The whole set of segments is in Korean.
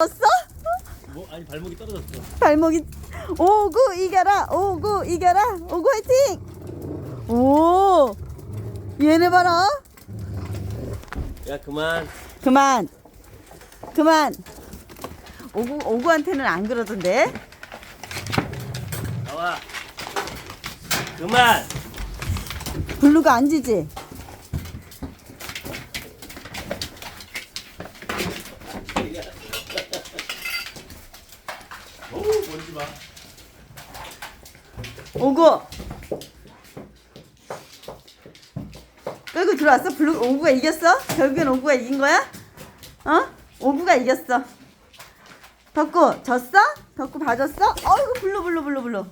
었어 뭐 아니 발목이 떨어졌어. 발목이 오구 이겨라 오구 이겨라 오구 화이팅 오 얘네 봐라 야 그만. 그만 그만 오구 오구한테는 안 그러던데 나와. 그만. 블루가 안 지지 오 뭔지 마. 오구 끌고 들어왔어? 블루 오구가 이겼어? 결국엔 오구가 이긴 거야? 어? 오구가 이겼어. 덕구 졌어? 덕구 봐줬어? 어이구 블루 블루 블루 블루.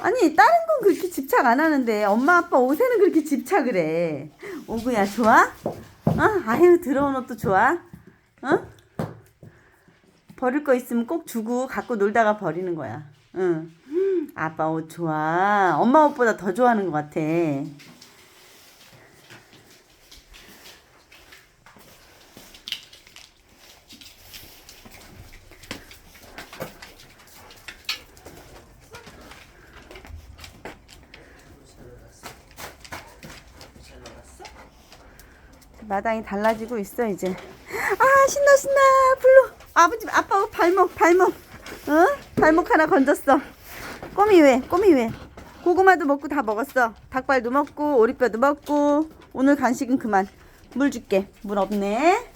아니 다른 건 그렇게 집착 안 하는데 엄마 아빠 옷에는 그렇게 집착을 해. 오구야 좋아? 어? 아유 들어온 옷도 좋아? 어 버릴 거 있으면 꼭 주고 갖고 놀다가 버리는 거야. 응. 아빠 옷 좋아. 엄마 옷보다 더 좋아하는 것 같아. 마당이 달라지고 있어 이제. 아 신나 신나. 블루 아버지 아빠 발목 발목. 어? 발목 하나 건졌어. 꼬미 왜? 꼬미 왜? 고구마도 먹고 다 먹었어. 닭발도 먹고 오리뼈도 먹고. 오늘 간식은 그만. 물 줄게. 물 없네